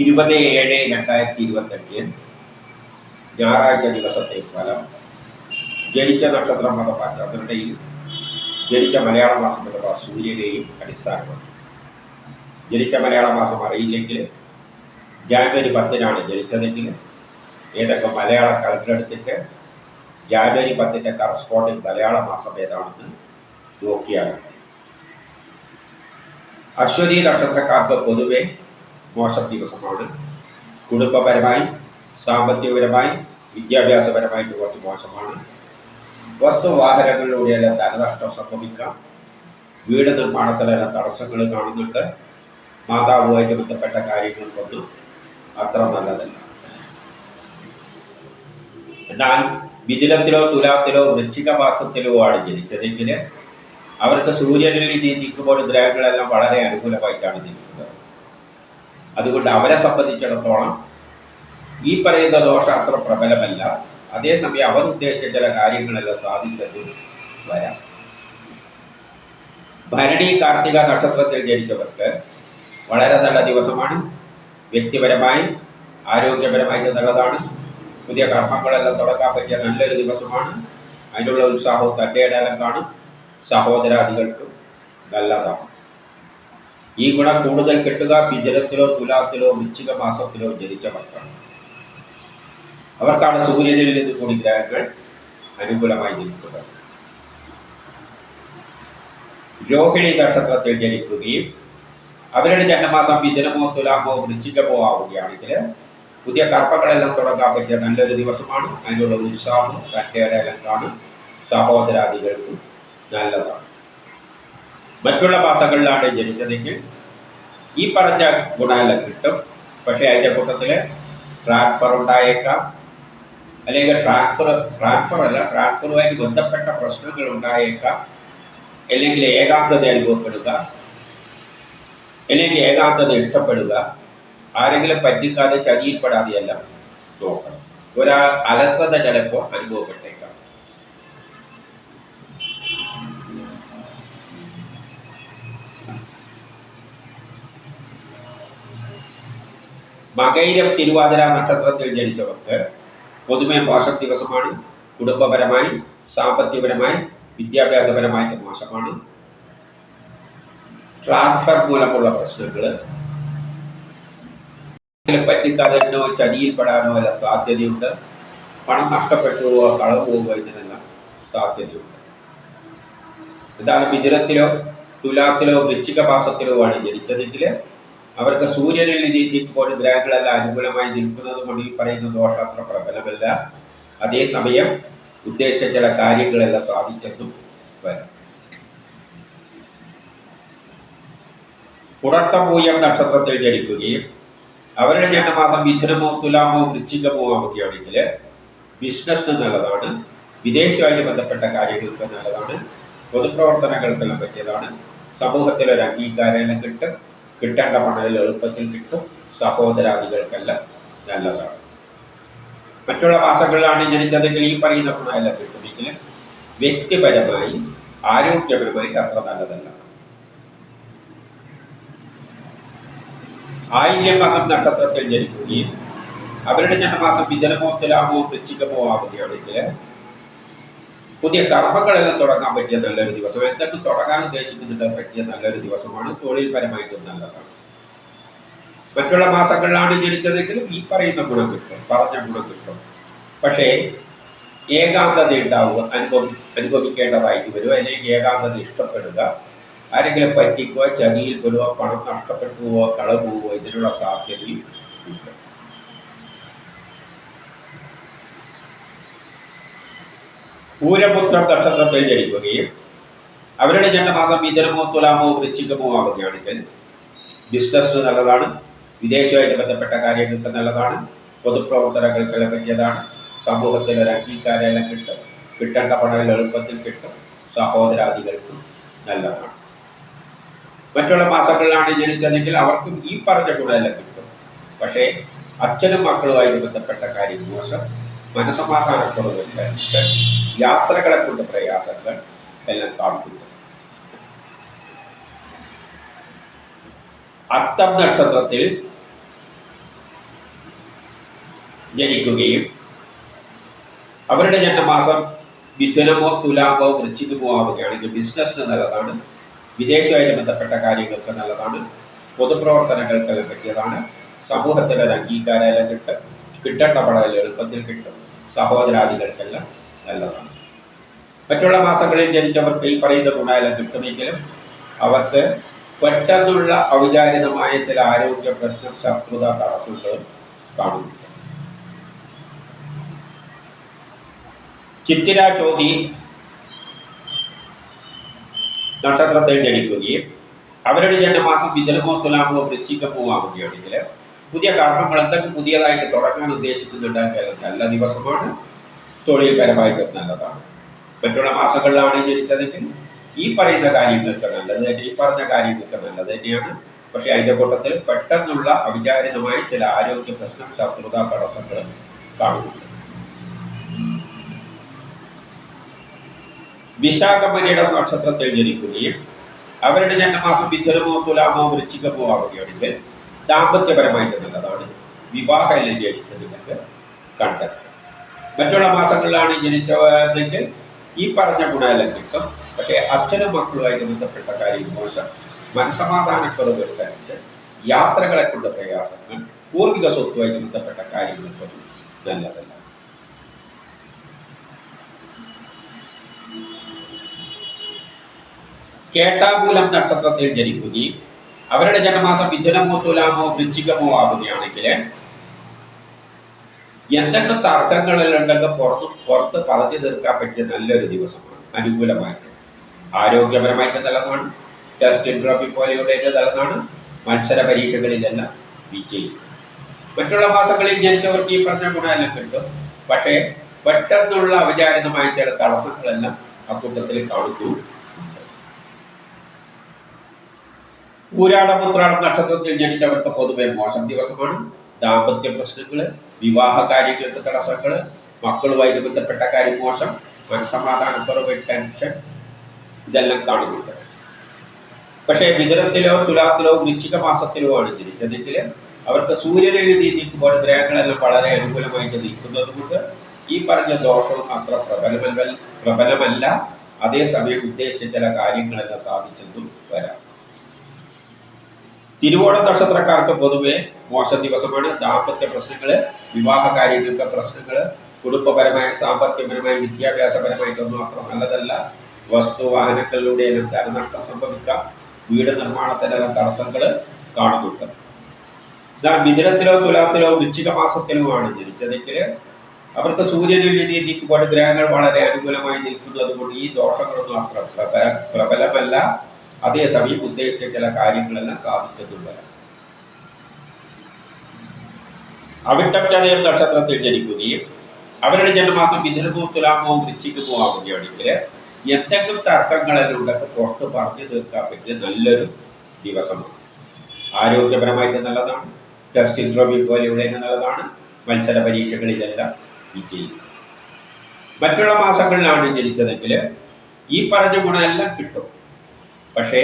ഇരുപത് ഏഴ് രണ്ടായിരത്തി ഇരുപത്തഞ്ച് ഞായറാഴ്ച ദിവസത്തെ ഫലം. ജനിച്ച നക്ഷത്രം അഥവാ ചന്ദ്രനെയും ജനിച്ച മലയാള മാസം അഥവാ സൂര്യനെയും അടിസ്ഥാനമാക്കി. ജനിച്ച മലയാള മാസം അറിയില്ലെങ്കിൽ ജാനുവരി പത്തിനാണ് ജനിച്ചതെങ്കിൽ ഏതൊക്കെ മലയാള കലണ്ടർ എടുത്തിട്ട് ജാനുവരി പത്തിന്റെ കറസ്പോണ്ടിങ് മലയാള മാസം ഏതാണെന്ന് നോക്കിയാൽ. അശ്വതി നക്ഷത്രക്കാർക്ക് പൊതുവെ മോശം ദിവസമാണ്. കുടുംബപരമായി സാമ്പത്തികപരമായി വിദ്യാഭ്യാസപരമായിട്ട് കുറച്ച് മോശമാണ്. വസ്തു വാഹനങ്ങളിലൂടെയെല്ലാം ധനനഷ്ടം സംഭവിക്കാം. വീട് നിർമ്മാണത്തിലെല്ലാം തടസ്സങ്ങൾ കാണുന്നുണ്ട്. മാതാവുമായിട്ട് ബന്ധപ്പെട്ട കാര്യങ്ങൾക്കൊന്നും അത്ര നല്ലതല്ല. എന്നാൽ മിഥുനത്തിലോ തുലാത്തിലോ വൃശ്ചിക മാസത്തിലോ ആണ് ജനിച്ചതെങ്കിൽ അവർക്ക് സൂര്യനിൽ നിൽക്കുമ്പോൾ ഗ്രഹങ്ങളെല്ലാം വളരെ അനുകൂലമായിട്ടാണ് നിൽക്കുന്നത് അതുകൊണ്ട് അവരെ സംബന്ധിച്ചിടത്തോളം ഈ പറയുന്ന ദോഷം അത്ര പ്രബലമല്ല. അതേസമയം അവർ ഉദ്ദേശിച്ച ചില കാര്യങ്ങളെല്ലാം സാധിച്ചത് വരാം. ഭരണി കാർത്തിക നക്ഷത്രത്തിൽ ജനിച്ചവർക്ക് വളരെ നല്ല ദിവസമാണ്. വ്യക്തിപരമായി ആരോഗ്യപരമായിട്ട് നല്ലതാണ്. പുതിയ കർമ്മങ്ങളെല്ലാം തുടക്കാൻ പറ്റിയ നല്ലൊരു ദിവസമാണ്. അതിനുള്ള ഉത്സാഹവും തന്റെ ഇടയിലും കാണും. സഹോദരാദികൾക്കും നല്ലതാണ്. ഈ ഗുണം കൂടുതൽ കിട്ടുക മിഥുനത്തിലോ തുലാത്തിലോ വൃശ്ചിക മാസത്തിലോ ജനിച്ചവർക്കാണ് അവർക്കാണ് സൂര്യനിൽ നിന്ന് കൂടി ഗ്രഹങ്ങൾ അനുകൂലമായി ജനിക്കുന്നത് രോഹിണി നക്ഷത്രത്തിൽ ജനിക്കുകയും അവരുടെ ജന്മമാസം മിഥുനമോ തുലാമോ വൃശ്ചികമോ ആവുകയാണെങ്കിൽ പുതിയ കർമ്മങ്ങളെല്ലാം തുടങ്ങാൻ പറ്റിയ നല്ലൊരു ദിവസമാണ്. അതിനുള്ള ഉത്സാഹം തന്റെ കാണും. സഹോദരാദികൾക്കും നല്ലതാണ്. മറ്റുള്ള മാസങ്ങളിലാണ് ജനിച്ചതെങ്കിൽ ഈ പറഞ്ഞ ഗുണമെല്ലാം കിട്ടും. പക്ഷേ അതിന്റെ കൂട്ടത്തിൽ ട്രാൻസ്ഫർ ഉണ്ടായേക്കാം. അല്ലെങ്കിൽ ട്രാൻസ്ഫർ ട്രാൻസ്ഫർ അല്ല ട്രാൻസ്ഫറുമായി ബന്ധപ്പെട്ട പ്രശ്നങ്ങൾ ഉണ്ടായേക്കാം. അല്ലെങ്കിൽ ഏകാന്തത അനുഭവപ്പെടുക. അല്ലെങ്കിൽ ഏകാന്തത ഇഷ്ടപ്പെടുക. ആരെങ്കിലും പറ്റിക്കാതെ ചതിയിൽപ്പെടാതെയെല്ലാം നോക്കണം. ഒരാൾ അലസത ചിലപ്പോൾ അനുഭവപ്പെട്ടേക്കാം. മകൈരം തിരുവാതിര നക്ഷത്രത്തിൽ ജനിച്ചവർക്ക് പൊതുമേ മോശം ദിവസമാണ് കുടുംബപരമായി സാമ്പത്തികപരമായി വിദ്യാഭ്യാസപരമായിട്ട് മോശമാണ് ട്രാൻസ്ഫർ മൂലമുള്ള പ്രശ്നങ്ങൾ പറ്റിക്കാതെ എന്നോ ചതിയിൽപ്പെടാനോ അല്ല സാധ്യതയുണ്ട്. പണം നഷ്ടപ്പെട്ടു പോവുക കളവ് പോവുക ഇതിനെല്ലാം സാധ്യതയുണ്ട്. ഇതാണ് മിഥുനത്തിലോ തുലാത്തിലോ വൃശ്ചിക മാസത്തിലോ ആണ് ജനിച്ചതെങ്കിൽ അവർക്ക് സൂര്യനിൽ നിന്നിപ്പോഴും ഗ്രഹങ്ങളെല്ലാം അനുകൂലമായി നിൽക്കുന്നത് കൊണ്ട് ഈ പറയുന്ന ദോഷം അത്ര പ്രബലമല്ല. അതേസമയം ഉദ്ദേശിച്ച ചില കാര്യങ്ങളെല്ലാം സാധിച്ചെന്നും വരാം. പുറത്തമൂയം നക്ഷത്രത്തിൽ ജനിക്കുകയും അവരുടെ ജന്മമാസം മിഥുനമോ തുലാമോ വൃശ്ചികമോ ആവുകയാണെങ്കിൽ ബിസിനസ്സിന് നല്ലതാണ് വിദേശവുമായി ബന്ധപ്പെട്ട കാര്യങ്ങൾക്ക് നല്ലതാണ് പൊതുപ്രവർത്തനങ്ങൾക്കെല്ലാം പറ്റിയതാണ് സമൂഹത്തിലൊരു അംഗീകാരം കിട്ടും. കിട്ടേണ്ട പണം എളുപ്പത്തിൽ കിട്ടും. സഹോദരാദികൾക്കെല്ലാം നല്ലതാണ്. മറ്റുള്ള മാസങ്ങളിലാണ് ജനിച്ചതെങ്കിൽ ഈ പറയുന്ന ഗുണമെല്ലാം കിട്ടുമെങ്കിൽ വ്യക്തിപരമായി ആരോഗ്യപരമായി അത്ര നല്ലതല്ല. ആയില്യമകം നക്ഷത്രത്തിൽ ജനിക്കുകയും അവരുടെ ജന്മമാസം വിജനമോ തുലാമോ വൃശ്ചികമോ ആവുകയാണെങ്കിൽ പുതിയ കർമ്മങ്ങളെല്ലാം തുടങ്ങാൻ പറ്റിയ നല്ലൊരു ദിവസം. എന്തൊക്കെ തുടങ്ങാൻ ഉദ്ദേശിക്കുന്നുണ്ട് പറ്റിയ നല്ലൊരു ദിവസമാണ് തൊഴിൽപരമായിട്ടും നല്ലതാണ് മറ്റുള്ള മാസങ്ങളിലാണ് ജനിച്ചതെങ്കിലും ഈ പറയുന്ന ഗുണം കിട്ടും പറഞ്ഞ ഗുണം കിട്ടും. പക്ഷേ ഏകാന്തത ഉണ്ടാവുക അനുഭവി അനുഭവിക്കേണ്ടതായിട്ട് വരുക അല്ലെങ്കിൽ ഏകാന്തത ഇഷ്ടപ്പെടുക ആരെങ്കിലും പറ്റിക്കുക ചതിയിൽ പെടുക പണം നഷ്ടപ്പെട്ടു പോവുക കളവ് പോവുക ഇതിനുള്ള സാധ്യതയും ഉണ്ട്. പൂരപുത്രം നക്ഷത്രത്തിൽ ജനിക്കുകയും അവരുടെ ജന്മമാസം ഇതരമോ തുലാമോ വൃശ്ചികമോ ആവുകയാണെങ്കിൽ ബിസിനസ് നല്ലതാണ്. വിദേശവുമായിട്ട് ബന്ധപ്പെട്ട കാര്യങ്ങൾക്ക് നല്ലതാണ്. പൊതുപ്രവർത്തനങ്ങൾക്കെല്ലാം പറ്റിയതാണ് സമൂഹത്തിൽ ഒരു അംഗീകാരമെല്ലാം കിട്ടും. കിട്ടേണ്ട പണം എളുപ്പത്തിൽ കിട്ടും. സഹോദരാദികൾക്കും നല്ലതാണ്. മറ്റുള്ള മാസങ്ങളിലാണ് ജനിച്ചതെങ്കിൽ അവർക്കും ഈ പറഞ്ഞ ഗുണമെല്ലാം കിട്ടും. പക്ഷേ അച്ഛനും മക്കളുമായിട്ട് ബന്ധപ്പെട്ട കാര്യം മോശം. മനസമാധാനക്കുറവുണ്ട് യാത്രകളെ കൊണ്ട് പ്രയാസങ്ങൾ എല്ലാം കാണുന്നുണ്ട് അത്തം നക്ഷത്രത്തിൽ ജനിക്കുകയും അവരുടെ ജന്മമാസം മിഥുനമോ തുലാമോ വൃശ്ചികമോ ആവുകയാണെങ്കിൽ ബിസിനസ്സിന് നല്ലതാണ്. വിദേശവുമായിട്ട് ബന്ധപ്പെട്ട കാര്യങ്ങൾക്ക് നല്ലതാണ്. പൊതുപ്രവർത്തനങ്ങൾക്കെല്ലാം പറ്റിയതാണ് സമൂഹത്തിന്റെ അംഗീകാരം കിട്ടും. കിട്ടേണ്ട പടം എളുപ്പത്തിൽ കിട്ടും. സഹോദരാദികൾക്കെല്ലാം നല്ലതാണ്. മറ്റുള്ള മാസങ്ങളിൽ ജനിച്ചവർക്ക് ഈ പറയുന്ന ഗുണമെല്ലാം കിട്ടുമെങ്കിലും അവർക്ക് പെട്ടെന്നുള്ള ഔചാരിതമായ ചില ആരോഗ്യ പ്രശ്നം ശത്രുത തടസ്സങ്ങൾ കാണുന്നു ചിത്തിര ചോതി നക്ഷത്രത്തിൽ ജനിക്കുകയും അവരുടെ ജന്മമാസം വിജലമോ തുലാമോ ആവുകയാണെങ്കിൽ പുതിയ കർമ്മങ്ങൾ എന്തൊക്കെ പുതിയതായിട്ട് തുടങ്ങാൻ ഉദ്ദേശിക്കുന്നുണ്ടെങ്കിൽ നല്ല ദിവസമാണ്. തൊഴിൽപരമായിട്ട് നല്ലതാണ്. മറ്റുള്ള മാസങ്ങളിലാണ് ജനിച്ചതെങ്കിൽ ഈ പറയുന്ന കാര്യങ്ങൾക്ക് നല്ലത് തന്നെ ഈ പറഞ്ഞ കാര്യങ്ങൾക്ക് നല്ലത് തന്നെയാണ്. പക്ഷെ അതിന്റെ കൂട്ടത്തിൽ പെട്ടെന്നുള്ള അവിചാരിതമായ ചില ആരോഗ്യ പ്രശ്നം ശത്രുത തടസ്സങ്ങൾ കാണുന്നുണ്ട്. വിശാഖമനിയുടെ നക്ഷത്രത്തിൽ ജനിക്കുകയും അവരുടെ ജന്മമാസം മിഥുനമോ തുലാമോ വൃശ്ചികമോ ആവുകയാണെങ്കിൽ ദാമ്പത്യപരമായിട്ട് നല്ലതാണ് വിവാഹ ലഭ്യത്തിൽ നിങ്ങൾക്ക് കണ്ടെത്തും മറ്റുള്ള മാസങ്ങളിലാണ് ജനിച്ചതെങ്കിൽ ഈ പറഞ്ഞ ഗുണമെല്ലാം കിട്ടും പക്ഷേ അച്ഛനും മക്കളുമായിട്ട് ബന്ധപ്പെട്ട കാര്യം മോശം. മനസമാധാനക്കുറവ് വരുത്തനുസരിച്ച് യാത്രകളെ കൊണ്ട് പ്രയാസങ്ങൾ പൂർവിക സ്വത്തുമായിട്ട് ബന്ധപ്പെട്ട കാര്യങ്ങൾക്കൊന്നും നല്ലതല്ല. കേട്ടാകൂലം നക്ഷത്രത്തിൽ ജനിക്കുകയും അവരുടെ ജന്മമാസം മിഥുനമോ തുലാമോ വൃശ്ചികമോ ആവുകയാണെങ്കിൽ എന്തൊക്കെ തർക്കങ്ങളെല്ലാം ഉണ്ടെങ്കിൽ പുറത്ത് പുറത്ത് പറഞ്ഞു തീർക്കാൻ പറ്റിയ നല്ലൊരു ദിവസമാണ് അനുകൂലമായിട്ട്. ആരോഗ്യപരമായിട്ട് നല്ലതാണ് ടെസ്റ്റ് ട്രോഫി പോലെയുള്ള നല്ലതാണ് മത്സര പരീക്ഷകളിലെല്ലാം വിജയിക്കും മറ്റുള്ള മാസങ്ങളിൽ ജനിച്ചവർക്ക് ഈ പറഞ്ഞ ഗുണമെല്ലാം കിട്ടും. പക്ഷേ പെട്ടെന്നുള്ള അവിചാരിതമായ ചില തടസ്സങ്ങളെല്ലാം അക്കൂട്ടത്തിൽ കാണുന്നു. ഊരാടപുത്രാടം നക്ഷത്രത്തിൽ ജനിച്ചവർക്ക് പൊതുവെ മോശം ദിവസമാണ്. ദാമ്പത്യ പ്രശ്നങ്ങൾ വിവാഹ കാര്യങ്ങൾക്ക് തടസ്സങ്ങൾ മക്കളുമായിട്ട് ബന്ധപ്പെട്ട കാര്യം മോശം മനസമാധാനക്കുറവ് ടെൻഷൻ ഇതെല്ലാം കാണുന്നുണ്ട്. പക്ഷേ മിഥുനത്തിലോ തുലാത്തിലോ വൃശ്ചിക മാസത്തിലോ ആണ് ജനിച്ചതെങ്കിൽ അവർക്ക് സൂര്യനിൽ നീക്കുമ്പോൾ ഗ്രഹങ്ങളെല്ലാം വളരെ അനുകൂലമായിട്ട് നിൽക്കുന്നത് കൊണ്ട് ഈ പറഞ്ഞ ദോഷവും അത്ര പ്രബലമല്ല. പ്രബലമല്ല. അതേസമയം ഉദ്ദേശിച്ച ചില കാര്യങ്ങളെല്ലാം സാധിച്ചെന്നും വരാം. തിരുവോണം നക്ഷത്രക്കാർക്ക് പൊതുവെ മോശ ദിവസമാണ്. ദാമ്പത്യ പ്രശ്നങ്ങൾ വിവാഹ കാര്യങ്ങൾക്ക് പ്രശ്നങ്ങൾ കുടുംബപരമായ സാമ്പത്തികപരമായ വിദ്യാഭ്യാസപരമായിട്ടൊന്നും അത്ര നല്ലതല്ല. വസ്തു വാഹനങ്ങളിലൂടെ ധനനഷ്ടം സംഭവിക്കാം. വീട് നിർമ്മാണത്തിലെല്ലാം തടസ്സങ്ങൾ കാണുന്നുണ്ട്. ഇതാ മിഥുനത്തിലോ തുലാത്തിലോ വൃശ്ചിക മാസത്തിലോ ആണ് ജനിച്ചതെങ്കിൽ അവർക്ക് സൂര്യനിൽ നീതിക്കുമ്പോൾ ഗ്രഹങ്ങൾ വളരെ അനുകൂലമായി നിൽക്കുന്നത് കൊണ്ട് ഈ ദോഷങ്ങളൊന്നും അത്ര പ്രബല- പ്രബലമല്ല. അതേസമയം ഉദ്ദേശിച്ച ചില കാര്യങ്ങളെല്ലാം സാധിച്ചതും അവിട്ടപ്റ്റതയം അവിട്ടം നക്ഷത്രത്തിൽ ജനിക്കുകയും അവരുടെ ജന്മമാസം മിഥുനമോ തുലാമോ വൃശ്ചികമോ ആവുകയാണെങ്കിൽ എന്തെങ്കിലും തർക്കങ്ങളെല്ലാം ഉണ്ടൊക്കെ പുറത്ത് പറഞ്ഞു തീർക്കാൻ പറ്റിയ നല്ലൊരു ദിവസമാണ്. ആരോഗ്യപരമായിട്ട് നല്ലതാണ്. ടെസ്റ്റ് ഇൻട്രോവ്യൂ പോലെയുള്ള നല്ലതാണ്. മത്സര പരീക്ഷകളിലെല്ലാം വിജയിക്കും മറ്റുള്ള മാസങ്ങളിലാണ് ജനിച്ചതെങ്കിൽ ഈ പറഞ്ഞ ഗുണമെല്ലാം കിട്ടും. പക്ഷേ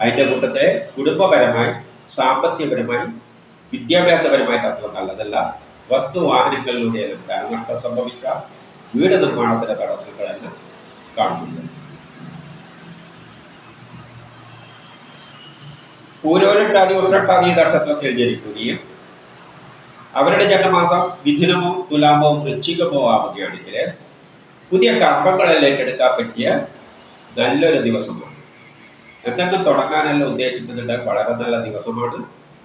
അതിന്റെ കൂട്ടത്തെ കുടുംബപരമായി സാമ്പത്തികപരമായി വിദ്യാഭ്യാസപരമായിട്ട് അത്ര നല്ലതല്ല വസ്തു വാഹനങ്ങളിലൂടെയെല്ലാം ധനനഷ്ടം സംഭവിക്കാം വീട് നിർമ്മാണത്തിന്റെ തടസ്സങ്ങളെല്ലാം കാണുന്നുണ്ട്. പൂരോരട്ടാതി ഉത്രട്ടാതി നക്ഷത്രത്തിൽ ജനിക്കുകയും അവരുടെ ജന്മമാസം മിഥുനമോ തുലാമോ വൃശ്ചികമോ ആവുകയാണെങ്കിൽ പുതിയ കർമ്മങ്ങളെല്ലാം ഏറ്റെടുക്കാൻ പറ്റിയ നല്ലൊരു ദിവസമാണ്. എന്തെങ്കിലും തുടങ്ങാനെല്ലാം ഉദ്ദേശിക്കുന്നുണ്ട് വളരെ നല്ല ദിവസമാണ്.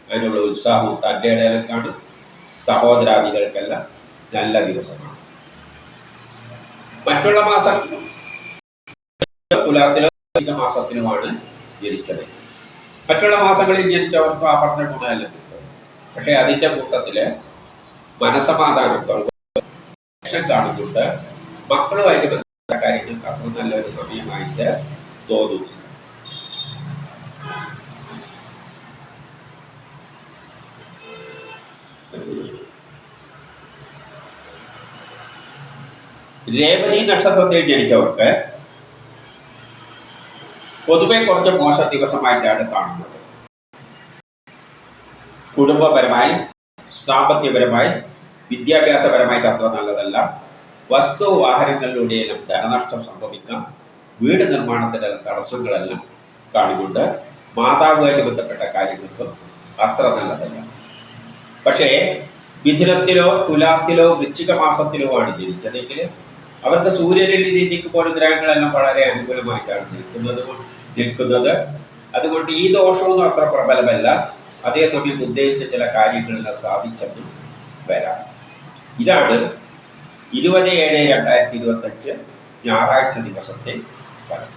അതിനുള്ള ഉത്സാഹവും തന്റെ ഇടയിലൊക്കെയാണ് സഹോദരാദികൾക്കെല്ലാം നല്ല ദിവസമാണ്. മറ്റുള്ള മാസം തുലാത്തിലോ മാസത്തിലുമാണ് ജനിച്ചത്. മറ്റുള്ള മാസങ്ങളിൽ ജനിച്ചവർക്ക് ആ പറഞ്ഞ ഗുണമെല്ലാം കിട്ടും പക്ഷെ കൂട്ടത്തിൽ മനസമാധാനത്തോളം കാണുന്നുണ്ട് മക്കളുമായിട്ട് ബന്ധപ്പെട്ട കാര്യങ്ങൾക്ക് അത്ര നല്ലൊരു സമയമായിട്ട് തോന്നുന്നു രേവതി നക്ഷത്രത്തിൽ ജനിച്ചവർക്ക് പൊതുവെ കുറച്ച് മോശ ദിവസമായിട്ടാണ് കാണുന്നത്. കുടുംബപരമായി സാമ്പത്തികപരമായി വിദ്യാഭ്യാസപരമായിട്ട് അത്ര നല്ലതല്ല. വസ്തു വാഹനങ്ങളിലൂടെയെല്ലാം ധനനഷ്ടം സംഭവിക്കാം. വീട് നിർമ്മാണത്തിന്റെ തടസ്സങ്ങളെല്ലാം കാണിക്കൊണ്ട് മാതാവുമായിട്ട് ബന്ധപ്പെട്ട കാര്യങ്ങൾക്കും അത്ര നല്ലതല്ല. പക്ഷേ മിഥുനത്തിലോ തുലാത്തിലോ വൃശ്ചിക മാസത്തിലോ ആണ് ജനിച്ചതെങ്കിൽ അവർക്ക് സൂര്യനിൽ രീതിക്ക് പോലും ഗ്രഹങ്ങളെല്ലാം വളരെ അനുകൂലമായിട്ടാണ് നിൽക്കുന്നത് നിൽക്കുന്നത്. അതുകൊണ്ട് ഈ ദോഷമൊന്നും അത്ര പ്രബലമല്ല. അതേസമയം ഉദ്ദേശിച്ച ചില കാര്യങ്ങളെല്ലാം സാധിച്ചെന്നും വരാം. ഇതാണ് ഇരുപത് ഏഴ് രണ്ടായിരത്തി ഇരുപത്തഞ്ച് ഞായറാഴ്ച ദിവസത്തെ ഫലം.